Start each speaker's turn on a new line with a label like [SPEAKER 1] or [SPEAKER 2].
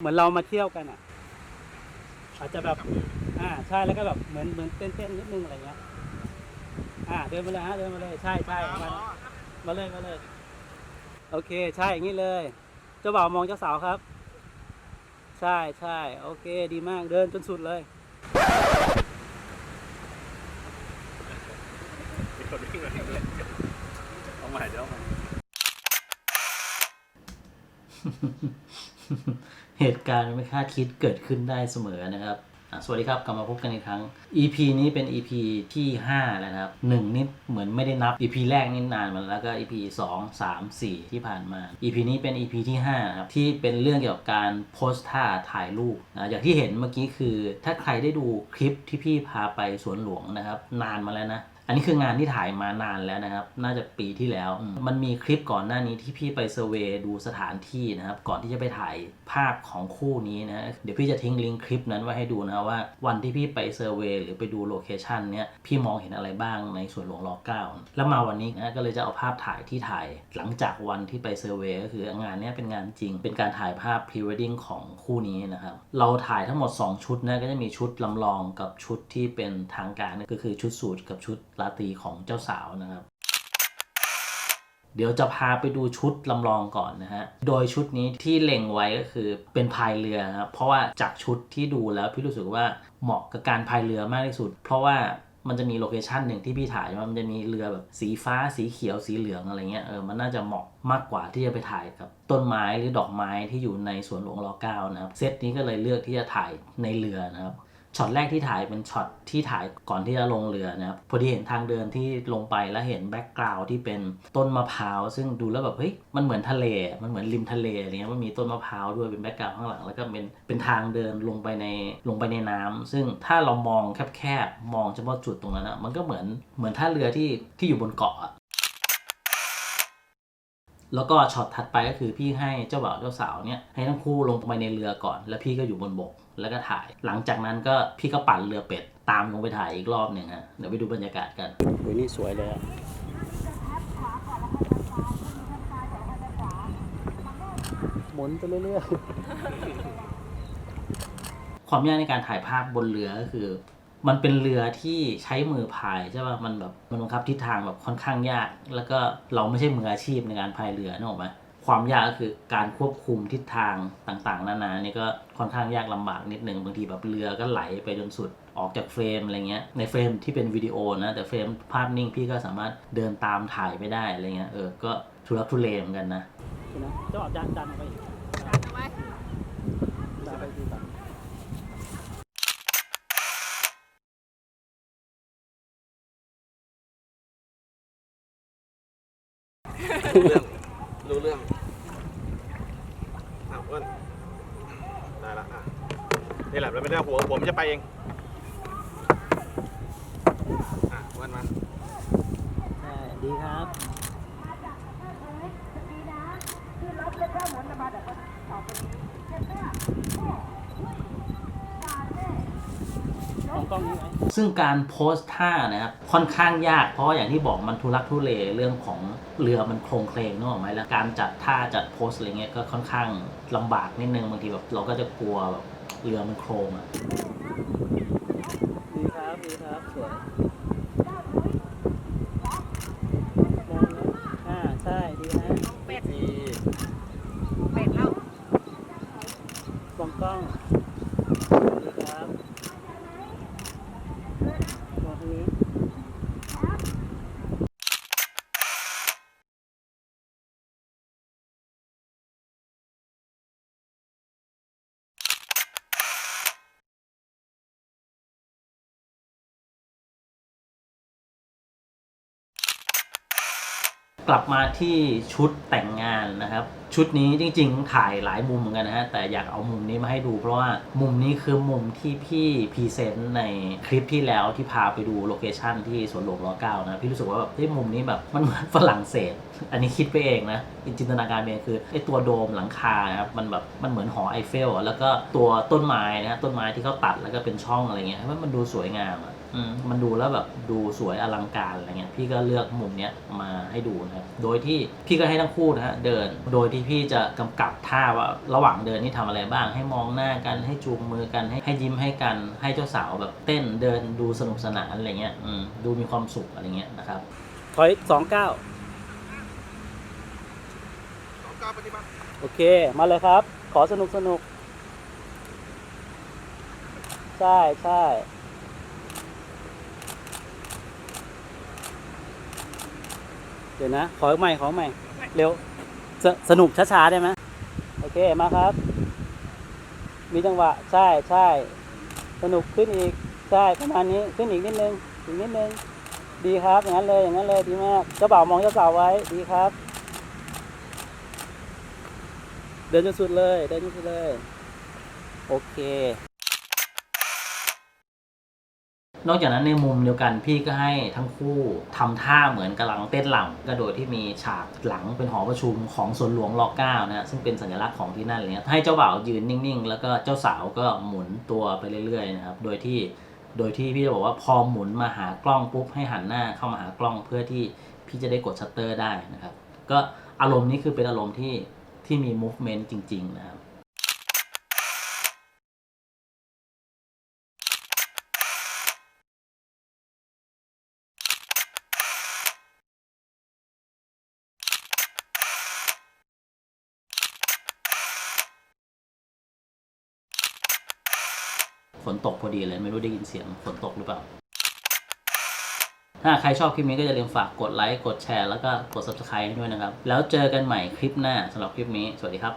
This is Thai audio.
[SPEAKER 1] เหมือนเรามาเที่ยวกันอะ อาจจะแบบ อ่าใช่แล้วก็แบบเหมือนเหมือนเต้นเต้นๆนิดนึงอะไรเงี้ย อ่าเดินมาเลยฮะเดินมาเลยใช่ใช่มามาเลยมาเลย โอเค ใช่อย่างนี้เลยเจ้าบ่าวมองเจ้าสาวครับ ใช่ใช่โอเค ดีมากเดินจนสุดเลย
[SPEAKER 2] เอาใหม่เดี๋ยวเอาใหม่
[SPEAKER 3] เหตุการณ์ไม่คาดคิดเกิดขึ้นได้เสมอนะครับสวัสดีครับกลับมาพบกันอีกครั้ง EP นี้เป็น EP ที่ 5 แล้วนะครับหนึ่งนี่เหมือนไม่ได้นับ EP แรกนี่นานมาแล้วก็ EP 2 3 4 ที่ผ่านมา EP นี้เป็น EP ที่5ครับที่เป็นเรื่องเกี่ยวกับการโพสท่าถ่ายรูปนะอย่างที่เห็นเมื่อกี้คือ ถ้าใครได้ดูคลิปที่พี่พาไปสวนหลวงนะครับ นานมาแล้วนะ อันนี้คืองานที่ถ่ายมานานแล้วนะครับ น่าจะปีที่แล้วอืมมันมีคลิปก่อนหน้านี้ที่พี่ไปเซอร์เวย์ดูสถานที่นะครับ ก่อนที่จะไปถ่ายภาพของคู่นี้นะ เดี๋ยวพี่จะทิ้งลิงก์คลิปนั้นไว้ให้ดูนะว่าวันที่พี่ไปเซอร์เวย์หรือไปดูโลเคชันเนี้ยพี่มองเห็นอะไรบ้างในสวนหลวงรอเก้าแล้วมาวันนี้นะก็เลยจะเอาภาพถ่ายที่ถ่าย หลังจากวันที่ไปเซอร์เวย์ก็คืองานเนี้ยเป็นงานจริง เป็นการถ่ายภาพพรีเวดดิ้งของคู่นี้นะครับ เราถ่ายทั้งหมด 2 ชุดนะก็จะมีชุดลำลองกับชุดที่เป็นทางการก็คือชุดสูทกับชุดราตรีของเจ้าสาวนะครับ เดี๋ยวจะพาไปดูชุดลำลองก่อนนะฮะ โดยชุดนี้ที่เล็งไว้ก็คือเป็นพายเรือครับเพราะว่าจากชุดที่ดูแล้วพี่รู้สึกว่าเหมาะกับการพายเรือมากที่สุด เพราะว่ามันจะมีโลเคชันหนึ่งที่พี่ถ่ายว่ามันจะมีเรือแบบสีฟ้าสีเขียวสีเหลืองอะไรเงี้ยเออมันน่าจะเหมาะมากกว่าที่จะไปถ่ายกับ ต้นไม้หรือดอกไม้ที่อยู่ในสวนหลวงรอเก้านะครับเซตนี้ก็เลยเลือกที่จะถ่ายในเรือนะครับ ช็อตแรกที่ถ่ายเป็นช็อตที่ถ่ายก่อนที่จะลงเรือนะครับพอดีเห็นทางเดินที่ลงไปแล้วเห็นแบ็กกราวที่เป็นต้นมะพร้าวซึ่งดูแล้วแบบเฮ้ยมันเหมือนทะเล มันเหมือนริมทะเลอะไรเงี้ยมันมีต้นมะพร้าวด้วยเป็นแบ็กกราวข้างหลัง แล้วก็เป็นเป็นทางเดินลงไปในลงไปในน้ำซึ่งถ้าเรามองแคบๆมองเฉพาะจุดตรงนั้นอะมันก็เหมือนเหมือนท่าเรือที่ที่อยู่บนเกาะอะแล้วก็ช็อตถัดไปก็คือพี่ให้เจ้าบ่าวเจ้าสาวเนี่ยให้ทั้งคู่ลงไปในเรือก่อน แล้วพี่ก็อยู่บนบก แล้วก็ถ่าย หลังจากนั้นก็พี่ก็ปั่นเรือเป็ดตามลงไปถ่ายอีกรอบหนึ่งฮะเดี๋ยวไปดูบรรยากาศกัน
[SPEAKER 1] โอ้ยนี่สวยเลยอะหมุนไปเรื่อย
[SPEAKER 3] ความยากในการถ่ายภาพบนเรือก็คือ มันเป็นเรือที่ใช้มือพายใช่ป่ะมันแบบมันบังคับทิศทางแบบค่อนข้างยาก แล้วก็เราไม่ใช่มืออาชีพในการพายเรือนึกออกไหม ความยากก็คือการควบคุมทิศทางต่างๆ นานานี่ก็ค่อนข้างยากลำบากนิดหนึ่งบางทีแบบเรือก็ไหลไปจนสุดออกจากเฟรมอะไรเงี้ยในเฟรมที่เป็นวิดีโอนะแต่เฟรมภาพนิ่งพี่ก็สามารถเดินตามถ่ายไม่ได้อะไรเงี้ยเออก็ทุรักทุเลเหมือนกันนะ
[SPEAKER 1] ๆนะเจ้าบ่าวจานจานเอาไปอีกจานเอาไปดีกว่า
[SPEAKER 2] รู้เรื่อง อ้วนได้ละอะนี่แหละเราไม่ได้หัวหัวมันจะไปเองอะอ้วนมา
[SPEAKER 1] ดีครับมองกล้องนี้ไหม
[SPEAKER 3] ซึ่งการโพสท่านะครับค่อนข้างยากเพราะว่าอย่างที่บอกมันทุลักทุเลเรื่องของเรือมันโครงเคลงนึกออกไหมแล้วการจัดท่าจัดโพสอะไรเงี้ยก็ค่อนข้างลำบากนิดนึงบางทีแบบเราก็จะกลัวแบบเรือมันโครงอะ
[SPEAKER 1] ดีครับดีครับสวยมองนะอ่า ใช่ ดีฮะ
[SPEAKER 2] ดี
[SPEAKER 4] เป็ดแล้ว
[SPEAKER 1] มองกล้อง ดีครับมองทางนี้
[SPEAKER 3] กลับมาที่ชุดแต่งงานนะครับ ชุดนี้จริงๆ ถ่ายหลายมุมเหมือนกันนะฮะ แต่อยากเอามุมนี้มาให้ดู เพราะว่ามุมนี้คือมุมที่พี่พรีเซนต์ในคลิปที่แล้วที่พาไปดูโลเคชั่นที่สวนหลวงรอเก้านะ พี่รู้สึกว่าแบบเฮ้มุมนี้แบบมันเหมือนฝรั่งเศส อันนี้คิดไปเองนะจินตนาการเองคือไอ้ตัวโดมหลังคาครับมันแบบมันเหมือนหอไอเฟล แล้วก็ตัวต้นไม้นะฮะต้นไม้ที่เขาตัดแล้วก็เป็นช่องอะไรเงี้ยมันดูสวยงามอะ มมันดูแล้วแบบดูสวยอลังการอะไรเงี้ยพี่ก็เลือกมุมเนี้ยมาให้ดูนะครับโดยที่พี่ก็ให้ทั้งคู่นะฮะเดิน โดยที่พี่จะกำกับท่าว่าระหว่างเดินนี่ทำอะไรบ้าง ให้มองหน้ากันให้จูงมือกันให้ให้ยิ้มให้กัน ให้เจ้าสาวแบบเต้นเดินดูสนุกสนานอะไรเงี้ยอืมดูมีความสุขอะไรเงี้ยนะครับ
[SPEAKER 1] ถอยสองเก้า
[SPEAKER 2] สองเก้าปฏิบัติ
[SPEAKER 1] โอเคมาเลยครับ ขอสนุกสนุกใช่ใช่ เดี๋ยวนะ ขอใหม่ขอใหม่ เร็วสสนุกช้าๆได้ไหมโอเคมาครับ มีจังหวะ ใช่ใช่สนุกขึ้นอีก ใช่ประมาณนี้ขึ้นอีกนิดนึงอีกนิดนึง ดีครับอย่างนั้นเลยอย่างนั้นเลยดีมากเจ้าบ่าวมองเจ้าสาวไว้ดีครับ เดินจนสุดเลย เดินจนสุดเลย โอเค
[SPEAKER 3] นอกจากนั้นในมุมเดียวกันพี่ก็ให้ทั้งคู่ทำท่าเหมือนกำลังเต้นหลังก็โดยที่มีฉากหลังเป็นหอประชุมของสวนหลวงรอเก้านะซึ่งเป็นสัญลักษณ์ของที่นั่นเงี้ยให้เจ้าบ่าวยืนนิ่งๆ แล้วก็เจ้าสาวก็หมุนตัวไปเรื่อยๆนะครับโดยที่โดยที่พี่จะบอกว่าพอหมุนมาหากล้องปุ๊บให้หันหน้าเข้ามาหากล้องเพื่อที่พี่จะได้กดชัตเตอร์ได้นะครับก็อารมณ์นี้คือเป็นอารมณ์ที่ที่มี movement จริง ๆ นะครับ ฝ นตกพอดีเลย ไม่รู้ได้ยินเสียงฝนตกหรือเปล่า ถ้าใครชอบคลิปนี้ก็อย่าลืมฝากกดไลค์ กดแชร์ แล้วก็กด subscribe ให้ด้วยนะครับ แล้วเจอกันใหม่คลิปหน้าสำหรับคลิปนี้ สวัสดีครับ